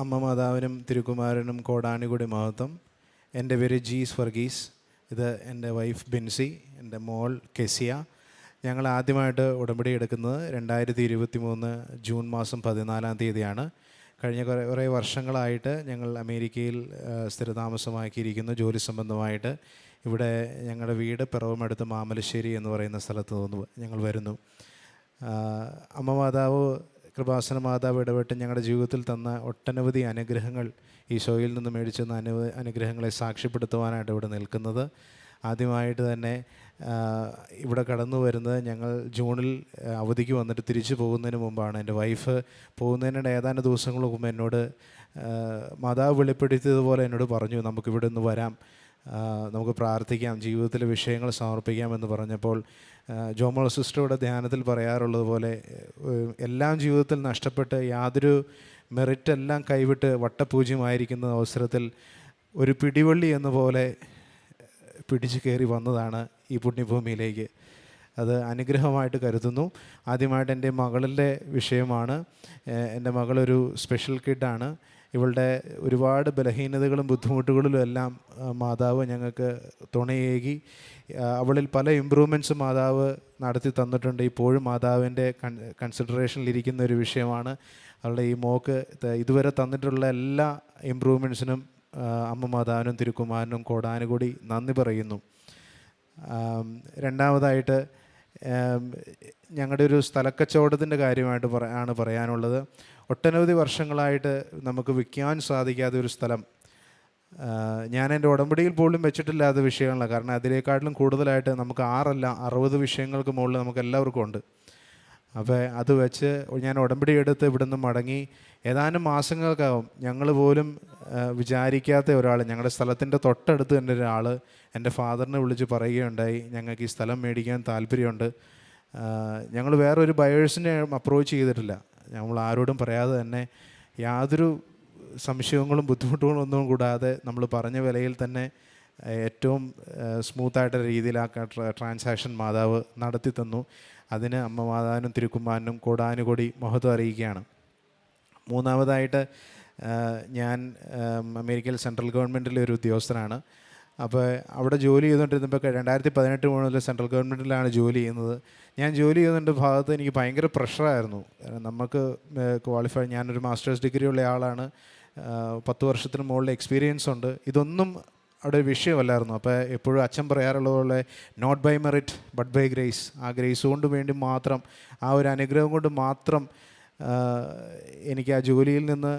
അമ്മ മാതാവിനും തിരുക്കുമാരനും കോടാനുകൂടി മഹത്വം. എന്റെ പേര് ജീസ് വർഗീസ് ഇത് എന്റെ വൈഫ് ബിൻസി എന്റെ മോൾ കെസിയ. ഞങ്ങൾ ആദ്യമായിട്ട് ഉടമ്പടി എടുക്കുന്നത് രണ്ടായിരത്തി ഇരുപത്തി മൂന്ന് ജൂൺ മാസം പതിനാലാം തീയതിയാണ്. കഴിഞ്ഞ കുറേ കുറേ വർഷങ്ങളായിട്ട് ഞങ്ങൾ അമേരിക്കയിൽ സ്ഥിരതാമസമാക്കിയിരിക്കുന്നു. ജോലി സംബന്ധമായിട്ട് ഇവിടെ ഞങ്ങളുടെ വീട് പിറവമടുത്ത് മാമലശ്ശേരി എന്ന് പറയുന്ന സ്ഥലത്ത് നിന്ന് ഞങ്ങൾ വരുന്നു. അമ്മ മാതാവ് കൃപാസന മാതാവ് ഇടപെട്ട് ഞങ്ങളുടെ ജീവിതത്തിൽ തന്ന ഒട്ടനവധി അനുഗ്രഹങ്ങൾ ഈശോയിൽ നിന്ന് മേടിച്ചു തന്ന അനു അനുഗ്രഹങ്ങളെ സാക്ഷ്യപ്പെടുത്തുവാനായിട്ട് ഇവിടെ നിൽക്കുന്നത്. ആദ്യമായിട്ട് തന്നെ ഇവിടെ കടന്നു വരുന്നത് ഞങ്ങൾ ജൂണിൽ അവധിക്ക് വന്നിട്ട് തിരിച്ചു പോകുന്നതിന് മുമ്പാണ്. എന്റെ വൈഫ് പോകുന്നതിനിടെ ഏതാനും ദിവസങ്ങൾ മുമ്പ് എന്നോട് മാതാവ് വെളിപ്പെടുത്തിയതുപോലെ എന്നോട് പറഞ്ഞു നമുക്കിവിടെ നിന്ന് വരാം. നമുക്ക് പ്രാർത്ഥിക്കാം ജീവിതത്തിലെ വിഷയങ്ങൾ സമർപ്പിക്കാം എന്ന് പറഞ്ഞപ്പോൾ ജോമോൾ സിസ്റ്ററുടെ ധ്യാനത്തിൽ പറയാറുള്ളതുപോലെ എല്ലാം ജീവിതത്തിൽ നഷ്ടപ്പെട്ട് യാതൊരു മെറിറ്റെല്ലാം കൈവിട്ട് വട്ടപൂജ്യമായിരിക്കുന്ന അവസരത്തിൽ ഒരു പിടിവള്ളി എന്ന പോലെ പിടിച്ചു കയറി വന്നതാണ് ഈ പുണ്യഭൂമിയിലേക്ക്. അത് അനുഗ്രഹമായിട്ട് കരുതുന്നു. ആദ്യമായിട്ട് എന്റെ മകളിന്റെ വിഷയമാണ്. എന്റെ മകളൊരു സ്പെഷ്യൽ കിഡാണ്. ഇവളുടെ ഒരുപാട് ബലഹീനതകളും ബുദ്ധിമുട്ടുകളിലും എല്ലാം മാതാവ് ഞങ്ങൾക്ക് തുണയേകി അവളിൽ പല ഇമ്പ്രൂവ്മെന്റ്സും മാതാവ് നടത്തി തന്നിട്ടുണ്ട്. ഇപ്പോഴും മാതാവിന്റെ കൺ കൺസിഡറേഷനിലിരിക്കുന്ന ഒരു വിഷയമാണ്. അവളുടെ ഈ മോക്ക് ഇതുവരെ തന്നിട്ടുള്ള എല്ലാ ഇമ്പ്രൂവ്മെന്റ്സിനും അമ്മ മാതാവിനും തിരുക്കുമാരനും കോടാനുകൂടി നന്ദി പറയുന്നു. രണ്ടാമതായിട്ട് ഞങ്ങളുടെ ഒരു സ്ഥലക്കച്ചവടത്തിന്റെ കാര്യമായിട്ട് പറ ആണ് പറയാനുള്ളത്. ഒട്ടനവധി വർഷങ്ങളായിട്ട് നമുക്ക് വിൽക്കാൻ സാധിക്കാത്ത ഒരു സ്ഥലം. ഞാൻ എന്റെ ഉടമ്പടിയിൽ പോലും വെച്ചിട്ടില്ലാത്ത വിഷയങ്ങളാണ്. കാരണം അതിനേക്കാട്ടിലും കൂടുതലായിട്ട് നമുക്ക് ആറല്ല അറുപത് വിഷയങ്ങൾക്ക് മുകളിൽ നമുക്ക് എല്ലാവർക്കും ഉണ്ട്. അപ്പോൾ അത് വെച്ച് ഞാൻ ഉടമ്പടി എടുത്ത് ഇവിടുന്ന് മടങ്ങി. ഏതാനും മാസങ്ങൾക്കാവും ഞങ്ങൾ പോലും വിചാരിക്കാത്ത ഒരാൾ ഞങ്ങളുടെ സ്ഥലത്തിന്റെ തൊട്ടടുത്ത് തന്നെ ഒരാൾ എന്റെ ഫാദറിനെ വിളിച്ച് പറയുകയുണ്ടായി ഞങ്ങൾക്ക് ഈ സ്ഥലം മേടിക്കാൻ താല്പര്യമുണ്ട്. ഞങ്ങൾ വേറൊരു ബയേഴ്സിനെ അപ്രോച്ച് ചെയ്തിട്ടില്ല. നമ്മൾ ആരോടും പറയാതെ തന്നെ യാതൊരു സംശയങ്ങളും ബുദ്ധിമുട്ടുകളും ഒന്നും കൂടാതെ നമ്മൾ പറഞ്ഞ വിലയിൽ തന്നെ ഏറ്റവും സ്മൂത്തായിട്ടുള്ള രീതിയിൽ ആ ട്രാൻസാക്ഷൻ മാതാവ് നടത്തി തന്നു. അതിന് അമ്മ മാതാവിനും തിരുക്കുമാരനും കോടാനുകൂടി മഹത്വം അറിയിക്കുകയാണ്. മൂന്നാമതായിട്ട് ഞാൻ അമേരിക്കയിൽ സെൻട്രൽ ഗവൺമെന്റിലെ ഒരു ഉദ്യോഗസ്ഥനാണ്. അപ്പോൾ അവിടെ ജോലി ചെയ്തുകൊണ്ടിരുന്നപ്പോൾ രണ്ടായിരത്തി പതിനെട്ട് മുതൽ സെൻട്രൽ ഗവൺമെന്റിലാണ് ജോലി ചെയ്യുന്നത്. ഞാൻ ജോലി ചെയ്യുന്നതിന്റെ ഭാഗത്ത് എനിക്ക് ഭയങ്കര പ്രഷറായിരുന്നു. നമുക്ക് ക്വാളിഫൈ ഞാനൊരു മാസ്റ്റേഴ്സ് ഡിഗ്രി ഉള്ള ആളാണ്. പത്ത് വർഷത്തിന് മുകളിൽ എക്സ്പീരിയൻസ് ഉണ്ട്. ഇതൊന്നും അവിടെ ഒരു വിഷയമല്ലായിരുന്നു. അപ്പോൾ എപ്പോഴും അച്ഛൻ പറയാറുള്ളത് പോലെ not by merit but by grace ആ ഗ്രേസ് കൊണ്ട് വേണ്ടി മാത്രം ആ ഒരു അനുഗ്രഹം കൊണ്ട് മാത്രം എനിക്ക് ആ ജോലിയിൽ നിന്ന്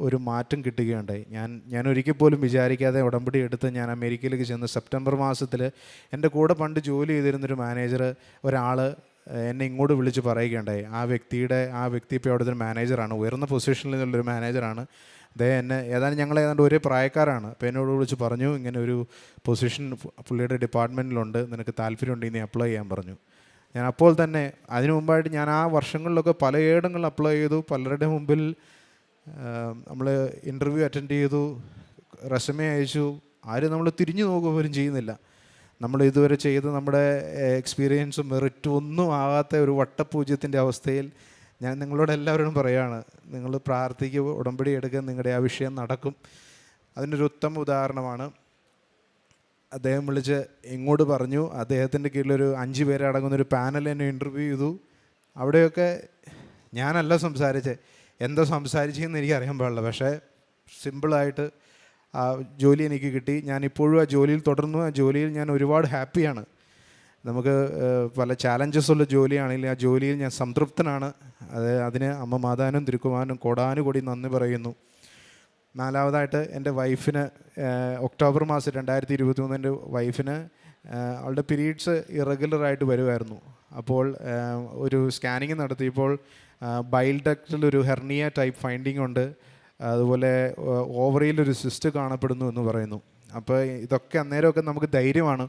ഒരു മാറ്റം കിട്ടുകയുണ്ടായി. ഞാൻ ഞാൻ ഒരിക്കൽ പോലും വിചാരിക്കാതെ ഉടമ്പടി എടുത്ത് ഞാൻ അമേരിക്കയിലേക്ക് ചെന്ന് സെപ്റ്റംബർ മാസത്തിൽ എന്റെ കൂടെ പണ്ട് ജോലി ചെയ്തിരുന്നൊരു മാനേജർ ഒരാൾ എന്നെ ഇങ്ങോട്ട് വിളിച്ച് പറയുകയുണ്ടായി. ആ വ്യക്തിയുടെ ആ വ്യക്തി ഇപ്പോൾ അവിടുത്തെ മാനേജറാണ് ഉയർന്ന പൊസിഷനിൽ നിന്നുള്ളൊരു മാനേജറാണ്. അദ്ദേഹം എന്നെ ഏതാണ്ട് ഞങ്ങൾ ഏതാണ്ട് ഒരേ പ്രായക്കാരാണ്. അപ്പോൾ എന്നോട് വിളിച്ച് പറഞ്ഞു ഇങ്ങനെ ഒരു പൊസിഷൻ പുള്ളിയുടെ ഡിപ്പാർട്ട്മെന്റിലുണ്ട് നിനക്ക് താല്പര്യമുണ്ടെങ്കിൽ നീ അപ്ലൈ ചെയ്യാൻ പറഞ്ഞു. ഞാൻ അപ്പോൾ തന്നെ അതിനു മുമ്പായിട്ട് ഞാൻ ആ വർഷങ്ങളിലൊക്കെ പലയിടങ്ങളിൽ അപ്ലൈ ചെയ്തു. പലരുടെ മുമ്പിൽ നമ്മൾ ഇന്റർവ്യൂ അറ്റൻഡ് ചെയ്തു റെസമേ അയച്ചു. ആരും നമ്മൾ തിരിഞ്ഞു നോക്കുക പോലും ചെയ്യുന്നില്ല. നമ്മൾ ഇതുവരെ ചെയ്ത് നമ്മുടെ എക്സ്പീരിയൻസും മെറിറ്റും ഒന്നും ആകാത്ത ഒരു വട്ടപൂജ്യത്തിന്റെ അവസ്ഥയിൽ ഞാൻ നിങ്ങളോട് എല്ലാവരോടും പറയുകയാണ് നിങ്ങൾ പ്രാർത്ഥിക്കുക ഉടമ്പടി എടുക്കുക നിങ്ങളുടെ ആ വിഷയം നടക്കും. അതിനൊരു ഉത്തമ ഉദാഹരണമാണ്. അദ്ദേഹം വിളിച്ച് ഇങ്ങോട്ട് പറഞ്ഞു. അദ്ദേഹത്തിന്റെ കീഴിലൊരു അഞ്ച് പേരെ അടങ്ങുന്ന ഒരു പാനൽ എന്നെ ഇന്റർവ്യൂ ചെയ്തു. അവിടെയൊക്കെ ഞാനല്ല സംസാരിച്ചത് എന്താ സംസാരിച്ചതെന്ന് എനിക്ക് അറിയാൻ പാടില്ല. പക്ഷേ സിമ്പിളായിട്ട് ആ ജോലി എനിക്ക് കിട്ടി. ഞാൻ ഇപ്പോഴും ആ ജോലിയിൽ തുടർന്നു. ആ ജോലിയിൽ ഞാൻ ഒരുപാട് ഹാപ്പിയാണ്. നമുക്ക് പല ചാലഞ്ചസ് ഉള്ള ജോലിയാണെങ്കിൽ ആ ജോലിയിൽ ഞാൻ സംതൃപ്തനാണ്. അത് അതിന് അമ്മ മാതാനും തിരുക്കുമാരനും കൊടാനുകൂടി നന്ദി പറയുന്നു. നാലാമതായിട്ട് എന്റെ വൈഫിന് ഒക്ടോബർ മാസം രണ്ടായിരത്തി ഇരുപത്തി മൂന്നിന്റെ വൈഫിന് അവളുടെ പീരീഡ്സ് ഇറഗുലറായിട്ട് വരുമായിരുന്നു അപ്പോൾ ഒരു സ്കാനിങ് നടത്തിയപ്പോൾ ബൈൽ ഡക്റ്റിൽ ഒരു ഹെർണിയ ടൈപ്പ് ഫൈൻഡിങ് ഉണ്ട്. അതുപോലെ ഓവറിയിൽ ഒരു സിസ്റ്റ് കാണപ്പെടുന്നു എന്ന് പറയുന്നു. അപ്പോൾ ഇതൊക്കെ അന്നേരമൊക്കെ നമുക്ക് ധൈര്യമാണ്.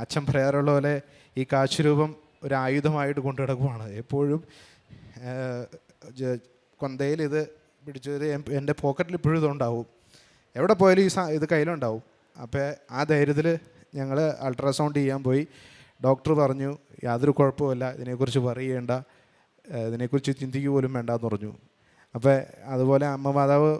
അച്ഛൻ പറയാറുള്ള പോലെ ഈ കാശുരൂപം ഒരു ആയുധമായിട്ട് കൊണ്ടു നടക്കുവാണ് എപ്പോഴും കൊന്തയിൽ ഇത് പിടിച്ചത് എന്റെ പോക്കറ്റിൽ ഇപ്പോഴും ഇതുണ്ടാവും. എവിടെ പോയാലും ഈ ഇത് കയ്യിലുണ്ടാവും. അപ്പോൾ ആ ധൈര്യത്തിൽ ഞങ്ങൾ അൾട്രാസൗണ്ട് ചെയ്യാൻ പോയി. ഡോക്ടർ പറഞ്ഞു യാതൊരു കുഴപ്പമില്ല ഇതിനെക്കുറിച്ച് പറയേണ്ട ഇതിനെക്കുറിച്ച് ചിന്തിക്കുക പോലും വേണ്ട എന്ന് പറഞ്ഞു. അപ്പോൾ അതുപോലെ അമ്മ മാതാവ്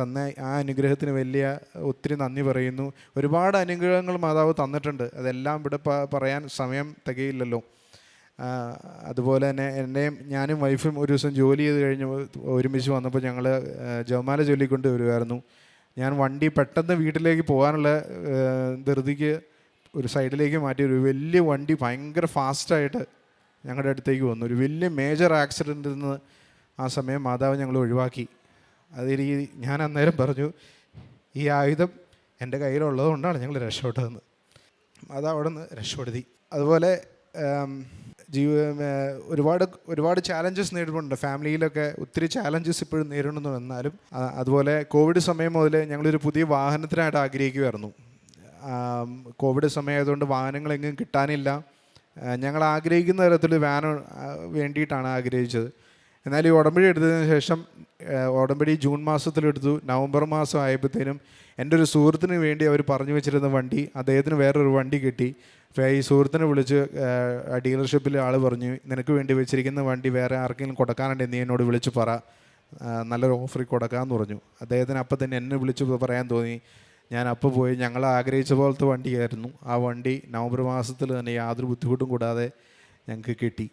തന്ന ആ അനുഗ്രഹത്തിന് വലിയ ഒത്തിരി നന്ദി പറയുന്നു. ഒരുപാട് അനുഗ്രഹങ്ങൾ മാതാവ് തന്നിട്ടുണ്ട്. അതെല്ലാം ഇവിടെ പറയാൻ സമയം തികയില്ലല്ലോ. അതുപോലെ തന്നെ എന്റെയും ഞാനും വൈഫും ഒരു ദിവസം ജോലി ചെയ്ത് കഴിഞ്ഞ് ഒരുമിച്ച് വന്നപ്പോൾ ഞങ്ങൾ ജവമാല ചൊല്ലിക്കൊണ്ട് വരുമായിരുന്നു ഞാൻ വണ്ടി പെട്ടെന്ന് വീട്ടിലേക്ക് പോകാനുള്ള ധൃതിക്ക് ഒരു സൈഡിലേക്ക് മാറ്റി ഒരു വലിയ വണ്ടി ഭയങ്കര ഫാസ്റ്റായിട്ട് ഞങ്ങളുടെ അടുത്തേക്ക് വന്നു. ഒരു വലിയ മേജർ ആക്സിഡന്റിൽ നിന്ന് ആ സമയം മാതാവ് ഞങ്ങൾ ഒഴിവാക്കി. ഈ ഞാൻ അന്നേരം പറഞ്ഞു ഈ ആയുധം എന്റെ കയ്യിലുള്ളതുകൊണ്ടാണ് ഞങ്ങൾ രക്ഷപ്പെട്ടതെന്ന്. മാതാവ് അവിടെ നിന്ന് രക്ഷപ്പെടുത്തി. അതുപോലെ ജീവ ഒരുപാട് ഒരുപാട് ചാലഞ്ചസ് നേരിടുന്നുണ്ട്. ഫാമിലിയിലൊക്കെ ഒത്തിരി ചാലഞ്ചസ് ഇപ്പോഴും നേരിടുന്നു എന്നാലും അതുപോലെ കോവിഡ് സമയം മുതൽ ഞങ്ങളൊരു പുതിയ വാഹനത്തിനായിട്ട് ആഗ്രഹിക്കുമായിരുന്നു കോവിഡ് സമയമായതുകൊണ്ട് വാഹനങ്ങളെങ്ങും കിട്ടാനില്ല. ഞങ്ങൾ ആഗ്രഹിക്കുന്ന തരത്തിൽ വാൻ വേണ്ടിയിട്ടാണ് ആഗ്രഹിച്ചത്. എന്നാൽ ഈ ഉടമ്പടി എടുത്തതിന് ശേഷം ഉടമ്പടി ജൂൺ മാസത്തിലെടുത്തു. നവംബർ മാസം ആയപ്പോഴത്തേനും എന്റെ ഒരു സുഹൃത്തിന് വേണ്ടി അവർ പറഞ്ഞു വെച്ചിരുന്ന വണ്ടി അദ്ദേഹത്തിന് വേറൊരു വണ്ടി കിട്ടി. ഈ സുഹൃത്തിനെ വിളിച്ച് ഡീലർഷിപ്പിൽ ആൾ പറഞ്ഞു നിനക്ക് വേണ്ടി വെച്ചിരിക്കുന്ന വണ്ടി വേറെ ആർക്കെങ്കിലും കൊടുക്കാനുണ്ടെങ്കിൽ നീ എന്നോട് വിളിച്ച് പറ. നല്ലൊരു ഓഫറിൽ കൊടുക്കാമെന്ന് പറഞ്ഞു. അദ്ദേഹത്തിന് അപ്പം തന്നെ എന്നെ വിളിച്ച് പറയാൻ തോന്നി. ഞാൻ അപ്പോൾ പോയി ഞങ്ങൾ ആഗ്രഹിച്ച പോലത്തെ വണ്ടിയായിരുന്നു. ആ വണ്ടി നവംബർ മാസത്തിൽ തന്നെ യാതൊരു ബുദ്ധിമുട്ടും കൂടാതെ ഞങ്ങൾക്ക് കിട്ടി.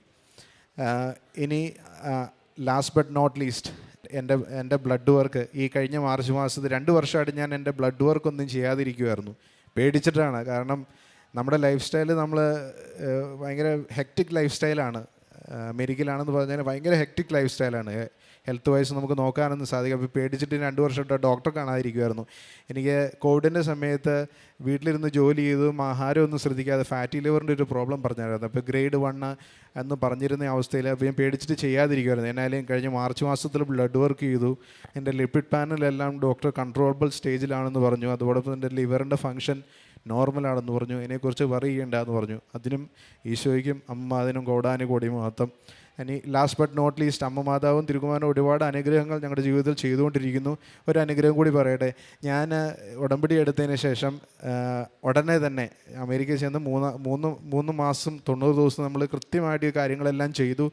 ഇനി ലാസ്റ്റ് ബട്ട് നോട്ട് ലീസ്റ്റ് എന്റെ എന്റെ ബ്ലഡ് വർക്ക് ഈ കഴിഞ്ഞ മാർച്ച് മാസത്തിൽ രണ്ട് വർഷമായിട്ട് ഞാൻ എന്റെ ബ്ലഡ് വർക്ക് ഒന്നും ചെയ്യാതിരിക്കുമായിരുന്നു പേടിച്ചിട്ടാണ്. കാരണം നമ്മുടെ ലൈഫ് സ്റ്റൈൽ നമ്മൾ ഭയങ്കര ഹെക്റ്റിക് ലൈഫ് സ്റ്റൈലാണ് അമേരിക്കയിലാണെന്ന് പറഞ്ഞാൽ ഭയങ്കര ഹെക്ടിക് ലൈഫ് സ്റ്റൈലാണ് ഹെൽത്ത് വൈസ് നമുക്ക് നോക്കാനൊന്നും സാധിക്കും അപ്പോൾ പേടിച്ചിട്ട് രണ്ട് വർഷമായിട്ട് ഡോക്ടറെ കാണാതിരിക്കുമായിരുന്നു എനിക്ക് കോവിഡിന്റെ സമയത്ത് വീട്ടിലിരുന്ന് ജോലി ചെയ്തും ആഹാരം ഒന്നും ശ്രദ്ധിക്കാതെ ഫാറ്റി ലിവറിന്റെ ഒരു പ്രോബ്ലം പറഞ്ഞായിരുന്നു. അപ്പോൾ ഗ്രേഡ് വണ്ണ് എന്ന് പറഞ്ഞിരുന്ന അവസ്ഥയിൽ അപ്പോൾ ഞാൻ പേടിച്ചിട്ട് ചെയ്യാതിരിക്കുമായിരുന്നു എന്നാലും കഴിഞ്ഞ മാർച്ച് മാസത്തിൽ ബ്ലഡ് വർക്ക് ചെയ്തു. എന്റെ ലിപ്പിഡ് പാനലെല്ലാം ഡോക്ടർ കൺട്രോളബിൾ സ്റ്റേജിലാണെന്ന് പറഞ്ഞു. അതോടൊപ്പം എന്റെ ലിവറിന്റെ ഫങ്ഷൻ നോർമലാണെന്ന് പറഞ്ഞു ഇതിനെക്കുറിച്ച് വറി എന്ന് പറഞ്ഞു. അതിനും ഈശോയ്ക്കും അമ്മ അതിനും ഗോഡാനു കോടി മഹത്വം ഇനി ലാസ്റ്റ് ബട്ട് നോട്ട് ലീസ്റ്റ് അമ്മ മാതാവും തിരുകുമാനും ഒരുപാട് അനുഗ്രഹങ്ങൾ ഞങ്ങളുടെ ജീവിതത്തിൽ ചെയ്തുകൊണ്ടിരിക്കുന്നു. ഒരു അനുഗ്രഹം കൂടി പറയട്ടെ. ഞാൻ ഉടമ്പടി എടുത്തതിന് ശേഷം ഉടനെ തന്നെ അമേരിക്കയിൽ ചെന്ന് മൂന്ന് മൂന്ന് മൂന്ന് മാസം തൊണ്ണൂറ് ദിവസം നമ്മൾ കൃത്യമായിട്ട് കാര്യങ്ങളെല്ലാം ചെയ്തു.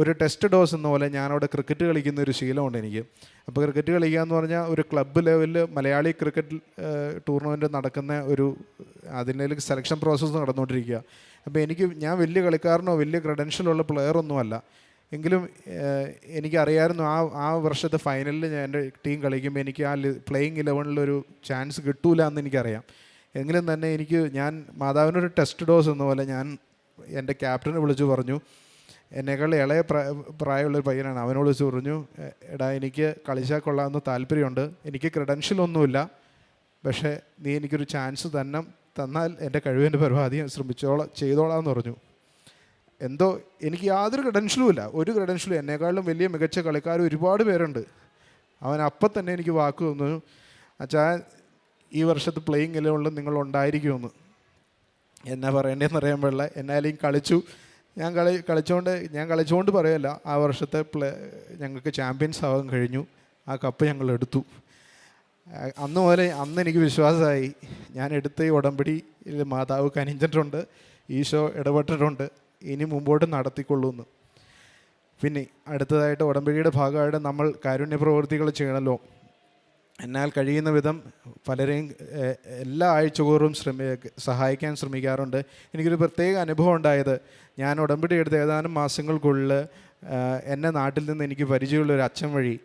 ഒരു ടെസ്റ്റ് ഡോസ് എന്ന പോലെ ഞാനവിടെ ക്രിക്കറ്റ് കളിക്കുന്ന ഒരു ശീലമുണ്ട് എനിക്ക്. അപ്പോൾ ക്രിക്കറ്റ് കളിക്കുക എന്ന് പറഞ്ഞാൽ ഒരു ക്ലബ്ബ് ലെവലിൽ മലയാളി ക്രിക്കറ്റ് ടൂർണമെന്റ് നടക്കുന്ന ഒരു അതിന്റെ സെലക്ഷൻ പ്രോസസ്സ് നടന്നുകൊണ്ടിരിക്കുക. അപ്പോൾ എനിക്ക് ഞാൻ വലിയ കളിക്കാരനോ വലിയ ക്രെഡൻഷ്യലുള്ള പ്ലെയറൊന്നുമല്ല എങ്കിലും എനിക്കറിയായിരുന്നു ആ ആ വർഷത്തെ ഫൈനലിൽ ഞാൻ എന്റെ ടീം കളിക്കുമ്പോൾ എനിക്ക് ആ പ്ലേയിങ് ഇലവനിലൊരു ചാൻസ് കിട്ടൂല എന്ന് എനിക്കറിയാം. എങ്കിലും തന്നെ എനിക്ക് ഞാൻ മാതാവിനൊരു ടെസ്റ്റ് ഡോസ് എന്ന പോലെ ഞാൻ എന്റെ ക്യാപ്റ്റനെ വിളിച്ചു പറഞ്ഞു എന്നേക്കാൾ ഇളയ പ്രായ പ്രായമുള്ളൊരു പയ്യനാണ്. അവനോട് വെച്ച് പറഞ്ഞു എടാ എനിക്ക് കളിച്ചാൽ കൊള്ളാമെന്ന് താല്പര്യമുണ്ട്. എനിക്ക് ക്രെഡൻഷ്യൽ ഒന്നുമില്ല. പക്ഷേ നീ എനിക്കൊരു ചാൻസ് തന്നെ തന്നാൽ എന്റെ കഴിവിന്റെ പരമാവധി ഞാൻ ശ്രമിച്ചോളാം ചെയ്തോളാം എന്ന് പറഞ്ഞു. എന്തോ എനിക്ക് യാതൊരു ക്രെഡൻഷ്യലും ഇല്ല. ഒരു ക്രെഡൻഷ്യലും എന്നെക്കാളും വലിയ മികച്ച കളിക്കാർ ഒരുപാട് പേരുണ്ട്. അവൻ അപ്പം തന്നെ എനിക്ക് വാക്ക് തന്നു. അച്ഛാ ഈ വർഷത്തെ പ്ലേയിങ് ഇലവനിൽ നിങ്ങൾ ഉണ്ടായിരിക്കുമെന്ന് എന്നാ പറയേണ്ടതെന്ന് അറിയാൻ പാടില്ല. എന്നാലും കളിച്ചു. ഞാൻ കളി കളിച്ചുകൊണ്ട് ഞാൻ കളിച്ചുകൊണ്ട് പറയല്ല. ആ വർഷത്തെ പ്ലേ ഞങ്ങൾക്ക് ചാമ്പ്യൻസ് ആവാൻ കഴിഞ്ഞു. ആ കപ്പ് ഞങ്ങൾ എടുത്തു. അന്ന് മുതലേ അന്ന് എനിക്ക് വിശ്വാസമായി. ഞാൻ എടുത്ത ഈ ഉടമ്പടിയിൽ മാതാവ് കനിഞ്ഞിട്ടുണ്ട്. ഈശോ ഇടപെട്ടിട്ടുണ്ട്. ഇനി മുമ്പോട്ട് നടത്തിക്കൊള്ളൂന്ന്. പിന്നെ അടുത്തതായിട്ട് ഉടമ്പടിയുടെ ഭാഗമായിട്ട് നമ്മൾ കാരുണ്യ പ്രവൃത്തികൾ ചെയ്യണമല്ലോ എന്നാൽ കഴിയുന്ന വിധം പലരെയും എല്ലാ ആഴ്ചകൂറും ശ്രമി സഹായിക്കാൻ ശ്രമിക്കാറുണ്ട്. എനിക്കൊരു പ്രത്യേക അനുഭവം ഉണ്ടായത് ഞാൻ ഉടമ്പടി എടുത്ത ഏതാനും മാസങ്ങൾക്കുള്ളിൽ എന്റെ നാട്ടിൽ നിന്ന് എനിക്ക് പരിചയമുള്ള ഒരു അച്ഛൻ വഴി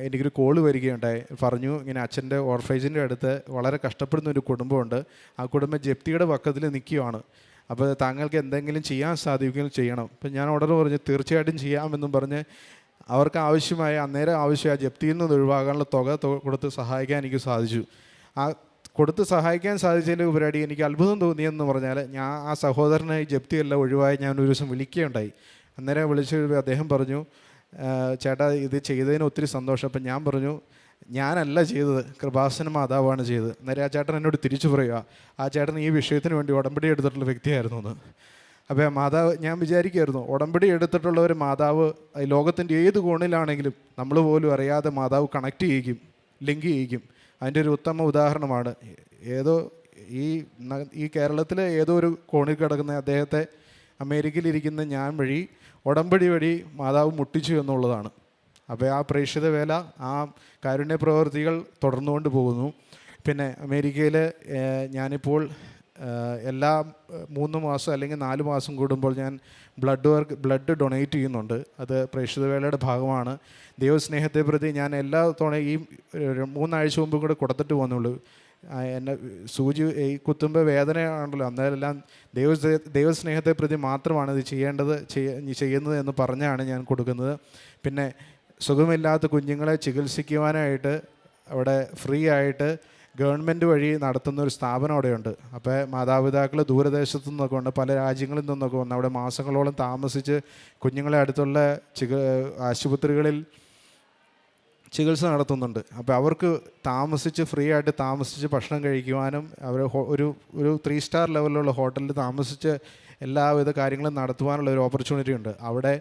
എനിക്കൊരു കോൾ വരികയുണ്ടായി. പറഞ്ഞു ഇങ്ങനെ അച്ഛന്റെ ഓർഫേജിന്റെ അടുത്ത് വളരെ കഷ്ടപ്പെടുന്ന ഒരു കുടുംബമുണ്ട്. ആ കുടുംബം ജപ്തിയുടെ പക്കത്തിൽ നിൽക്കുകയാണ്. അപ്പോൾ താങ്കൾക്ക് എന്തെങ്കിലും ചെയ്യാൻ സാധിക്കുകയും ചെയ്യണം. അപ്പം ഞാൻ ഉടനെ പറഞ്ഞു തീർച്ചയായിട്ടും ചെയ്യാമെന്നും പറഞ്ഞ് അവർക്ക് ആവശ്യമായ അന്നേരം ആവശ്യമായ ജപ്തിയിൽ നിന്ന് ഒഴിവാക്കാനുള്ള തുക കൊടുത്ത് സഹായിക്കാൻ എനിക്ക് സാധിച്ചു. ആ കൊടുത്ത് സഹായിക്കാൻ സാധിച്ചതിന്റെ ഉപരാടി എനിക്ക് അത്ഭുതം തോന്നിയെന്ന് പറഞ്ഞാൽ ഞാൻ ആ സഹോദരനെ ജപ്തിയെല്ലാം ഒഴിവായി ഞാൻ ഒരു ദിവസം വിളിക്കുകയുണ്ടായി. അന്നേരം വിളിച്ച് അദ്ദേഹം പറഞ്ഞു ചേട്ടാ ഇത് ചെയ്തതിന് ഒത്തിരി സന്തോഷം. അപ്പം ഞാൻ പറഞ്ഞു ഞാനല്ല ചെയ്തത്. കൃപാസന മാതാവാണ് ചെയ്തത്. അന്നേരം ആ ചേട്ടൻ എന്നോട് തിരിച്ചു പറയുക ആ ചേട്ടൻ ഈ വിഷയത്തിന് വേണ്ടി ഉടമ്പടി എടുത്തിട്ടുള്ള വ്യക്തിയായിരുന്നു എന്ന്. അപ്പോൾ മാതാവ് ഞാൻ വിചാരിക്കുമായിരുന്നു ഉടമ്പടി എടുത്തിട്ടുള്ള ഒരു മാതാവ് ലോകത്തിന്റെ ഏത് കോണിലാണെങ്കിലും നമ്മൾ പോലും അറിയാതെ മാതാവ് കണക്ട് ചെയ്യിക്കും ലിങ്ക് ചെയ്യിക്കും. അതിന്റെ ഒരു ഉത്തമ ഉദാഹരണമാണ്. ഏതോ ഈ ഈ കേരളത്തിലെ ഏതോ ഒരു കോണിൽ കിടക്കുന്ന അദ്ദേഹത്തെ അമേരിക്കയിലിരിക്കുന്ന ഞാൻ വഴി ഉടമ്പടി വഴി മാതാവ് മുട്ടിച്ചു എന്നുള്ളതാണ്. അപ്പോൾ ആ പ്രേക്ഷിത വേല ആ കാരുണ്യ പ്രവൃത്തികൾ തുടർന്നുകൊണ്ട് പോകുന്നു. പിന്നെ അമേരിക്കയിൽ ഞാനിപ്പോൾ എല്ലാ മൂന്ന് മാസം അല്ലെങ്കിൽ നാല് മാസം കൂടുമ്പോൾ ഞാൻ ബ്ലഡ് വർക്ക് ബ്ലഡ് ഡൊണേറ്റ് ചെയ്യുന്നുണ്ട്. അത് പ്രേക്ഷിതവേളയുടെ ഭാഗമാണ്. ദൈവസ്നേഹത്തെ പ്രതി ഞാൻ എല്ലാ തവണ ഈ മൂന്നാഴ്ച മുമ്പ് കൂടെ കൊടുത്തിട്ട് പോകുന്നുള്ളൂ. എന്നെ സൂചി ഈ കുത്തുമ്പോൾ വേദനയാണല്ലോ അന്നേരമെല്ലാം ദൈവ ദൈവസ്നേഹത്തെ പ്രതി മാത്രമാണ് ഇത് ചെയ്യേണ്ടത് ചെയ്യ- ചെയ്യുന്നത് എന്ന് പറഞ്ഞാണ് ഞാൻ കൊടുക്കുന്നത്. പിന്നെ സുഖമില്ലാത്ത കുഞ്ഞുങ്ങളെ ചികിത്സിക്കുവാനായിട്ട് അവിടെ ഫ്രീ ആയിട്ട് ഗവൺമെന്റ് വഴി നടത്തുന്ന ഒരു സ്ഥാപനം അവിടെയുണ്ട്. അപ്പോൾ മാതാപിതാക്കൾ ദൂരദേശത്തു നിന്നൊക്കെ ഉണ്ട് പല രാജ്യങ്ങളിൽ നിന്നൊക്കെ വന്ന് അവിടെ മാസങ്ങളോളം താമസിച്ച് കുഞ്ഞുങ്ങളെ അടുത്തുള്ള ചിക ആശുപത്രികളിൽ ചികിത്സ നടത്തുന്നുണ്ട്. അപ്പോൾ അവർക്ക് താമസിച്ച് ഫ്രീ ആയിട്ട് താമസിച്ച് ഭക്ഷണം കഴിക്കുവാനും അവർ ഒരു ഒരു ത്രീ സ്റ്റാർ ലെവലിലുള്ള ഹോട്ടലിൽ താമസിച്ച് എല്ലാവിധ കാര്യങ്ങളും നടത്തുവാനുള്ള ഒരു ഓപ്പർച്യൂണിറ്റി ഉണ്ട്. അവിടെ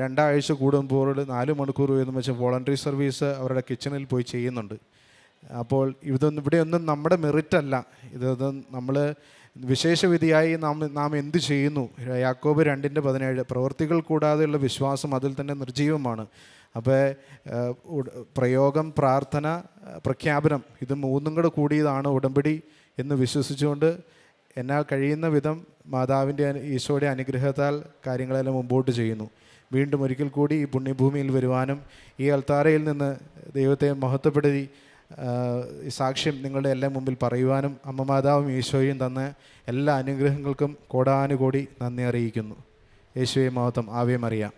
രണ്ടാഴ്ച കൂടുമ്പോൾ നാല് മണിക്കൂർ വീതം വെച്ച് വോളണ്ടറി സർവീസ് അവരുടെ കിച്ചണിൽ പോയി ചെയ്യുന്നുണ്ട്. അപ്പോൾ ഇതൊന്നും ഇവിടെയൊന്നും നമ്മുടെ മെറിറ്റ് അല്ല. ഇതൊന്നും നമ്മൾ വിശേഷവിധിയായി നാം നാം എന്ത് ചെയ്യുന്നു? യാക്കോബ് രണ്ടിന്റെ പതിനേഴ് പ്രവൃത്തികൾ കൂടാതെയുള്ള വിശ്വാസം അതിൽ തന്നെ നിർജീവമാണ് അപ്പോൾ പ്രയോഗം പ്രാർത്ഥന പ്രഖ്യാപനം ഇത് മൂന്നും കൂടെ കൂടിയതാണ് ഉടമ്പടി എന്ന് വിശ്വസിച്ചുകൊണ്ട് എന്നാൽ കഴിയുന്ന വിധം മാതാവിന്റെ ഈശോയുടെ അനുഗ്രഹത്താൽ കാര്യങ്ങളെല്ലാം മുമ്പോട്ട് ചെയ്യുന്നു. വീണ്ടും ഒരിക്കൽ കൂടി ഈ പുണ്യഭൂമിയിൽ വരുവാനും ഈ അൽത്താരയിൽ നിന്ന് ദൈവത്തെ മഹത്വപ്പെടുത്തി ഈ സാക്ഷ്യം നിങ്ങളുടെ എല്ലാം മുമ്പിൽ പറയുവാനും അമ്മ മാതാവും ഈശോയും തന്ന എല്ലാ അനുഗ്രഹങ്ങൾക്കും കോടാനുകോടി നന്ദി അറിയിക്കുന്നു. യേശുവെ മഹത്വം ആവേ മറിയാം.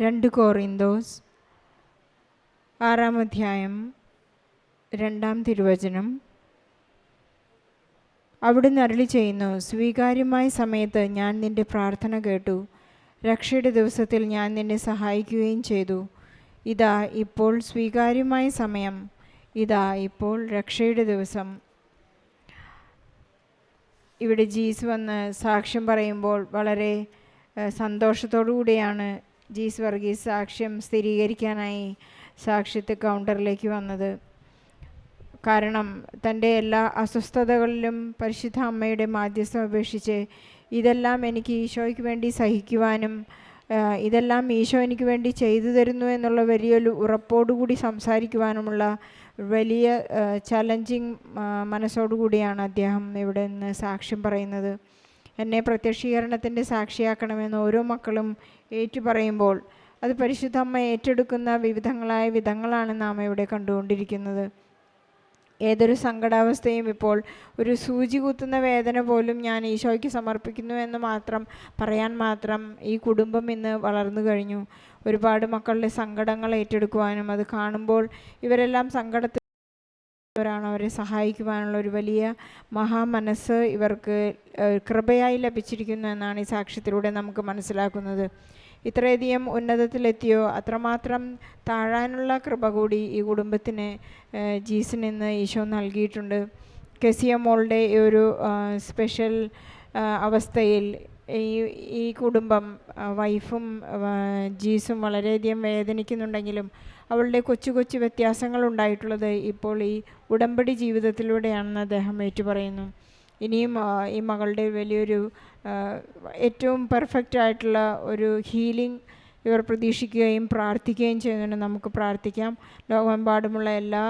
രണ്ട് കോറിന്തോസ് ആറാം അധ്യായം രണ്ടാം തിരുവചനം. അവിടുന്ന് അരളി ചെയ്യുന്നു സ്വീകാര്യമായ സമയത്ത് ഞാൻ നിന്റെ പ്രാർത്ഥന കേട്ടു. രക്ഷയുടെ ദിവസത്തിൽ ഞാൻ നിന്നെ സഹായിക്കുകയും ചെയ്തു. ഇതാ ഇപ്പോൾ സ്വീകാര്യമായ സമയം. ഇതാ ഇപ്പോൾ രക്ഷയുടെ ദിവസം. ഇവിടെ ജീസ് വന്ന് സാക്ഷ്യം പറയുമ്പോൾ വളരെ സന്തോഷത്തോടുകൂടിയാണ് സന്തോഷത്തോടു കൂടിയാണ് ജീസ് വർഗീസ് സാക്ഷ്യം സ്ഥിരീകരിക്കാനായി സാക്ഷ്യത്തെ കൗണ്ടറിലേക്ക് വന്നത്. കാരണം തന്റെ എല്ലാ അസ്വസ്ഥതകളിലും പരിശുദ്ധ അമ്മയുടെ മാധ്യസ്ഥം അപേക്ഷിച്ച് ഇതെല്ലാം എനിക്ക് ഈശോയ്ക്ക് വേണ്ടി സഹിക്കുവാനും ഇതെല്ലാം ഈശോ എനിക്ക് വേണ്ടി ചെയ്തു തരുന്നു എന്നുള്ള വലിയൊരു ഉറപ്പോടുകൂടി സംസാരിക്കുവാനുമുള്ള വലിയ ചലഞ്ചിങ് മനസ്സോടുകൂടിയാണ് അദ്ദേഹം ഇവിടെ നിന്ന് സാക്ഷ്യം പറയുന്നത്. എന്നെ പ്രത്യക്ഷീകരണത്തിന്റെ സാക്ഷിയാക്കണമെന്ന് ഓരോ മക്കളും ഏറ്റുപറയുമ്പോൾ അത് പരിശുദ്ധ അമ്മ ഏറ്റെടുക്കുന്ന വിവിധങ്ങളായ വിധങ്ങളാണ് നാം ഇവിടെ കണ്ടുകൊണ്ടിരിക്കുന്നത്. ഏതൊരു സങ്കടാവസ്ഥയും ഇപ്പോൾ ഒരു സൂചി കുത്തുന്ന വേദന പോലും ഞാൻ ഈശോയ്ക്ക് സമർപ്പിക്കുന്നു എന്ന് മാത്രം പറയാൻ മാത്രം ഈ കുടുംബം ഇന്ന് വളർന്നു കഴിഞ്ഞു. ഒരുപാട് മക്കളുടെ സങ്കടങ്ങൾ ഏറ്റെടുക്കുവാനും അത് കാണുമ്പോൾ ഇവരെല്ലാം സങ്കടത്തിൽ ാണ് അവരെ സഹായിക്കുവാനുള്ള ഒരു വലിയ മഹാമനസ് ഇവർക്ക് കൃപയായി ലഭിച്ചിരിക്കുന്നു എന്നാണ് ഈ സാക്ഷ്യത്തിലൂടെ നമുക്ക് മനസ്സിലാക്കുന്നത്. ഇത്രയധികം ഉന്നതത്തിലെത്തിയോ? അത്രമാത്രം താഴാനുള്ള കൃപ കൂടി ഈ കുടുംബത്തിന് ജീസിൽ നിന്ന് ഈശോ നൽകിയിട്ടുണ്ട്. കെസിയ മോളുടെ ഒരു സ്പെഷ്യൽ അവസ്ഥയിൽ ഈ ഈ കുടുംബം വൈഫും ജീസും വളരെയധികം വേദനിക്കുന്നുണ്ടെങ്കിലും അവളുടെ കൊച്ചു കൊച്ചു വ്യത്യാസങ്ങൾ ഉണ്ടായിട്ടുള്ളത് ഇപ്പോൾ ഈ ഉടമ്പടി ജീവിതത്തിലൂടെയാണെന്ന് അദ്ദേഹം ഏറ്റുപറയുന്നു. ഇനിയും ഈ മകളുടെ വലിയൊരു ഏറ്റവും പെർഫെക്റ്റ് ആയിട്ടുള്ള ഒരു ഹീലിംഗ് ഇവർ പ്രതീക്ഷിക്കുകയും പ്രാർത്ഥിക്കുകയും ചെയ്യുന്നുണ്ട്. നമുക്ക് പ്രാർത്ഥിക്കാം. ലോകമെമ്പാടുമുള്ള എല്ലാ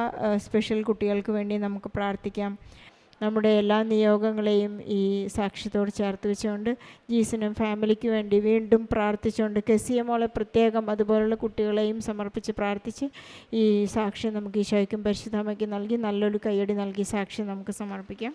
സ്പെഷ്യൽ കുട്ടികൾക്ക് വേണ്ടി നമുക്ക് പ്രാർത്ഥിക്കാം. നമ്മുടെ എല്ലാ നിയോഗങ്ങളെയും ഈ സാക്ഷ്യത്തോട് ചേർത്ത് വെച്ചുകൊണ്ട് ജീസനും ഫാമിലിക്ക് വേണ്ടി വീണ്ടും പ്രാർത്ഥിച്ചുകൊണ്ട് കെസിയ മോളെ പ്രത്യേകം അതുപോലുള്ള കുട്ടികളെയും സമർപ്പിച്ച് പ്രാർത്ഥിച്ച് ഈ സാക്ഷ്യം നമുക്ക് ഈശോയ്ക്കും പരിശുദ്ധമയ്ക്കും നൽകി നല്ലൊരു കയ്യടി നൽകി സാക്ഷ്യം നമുക്ക് സമർപ്പിക്കാം.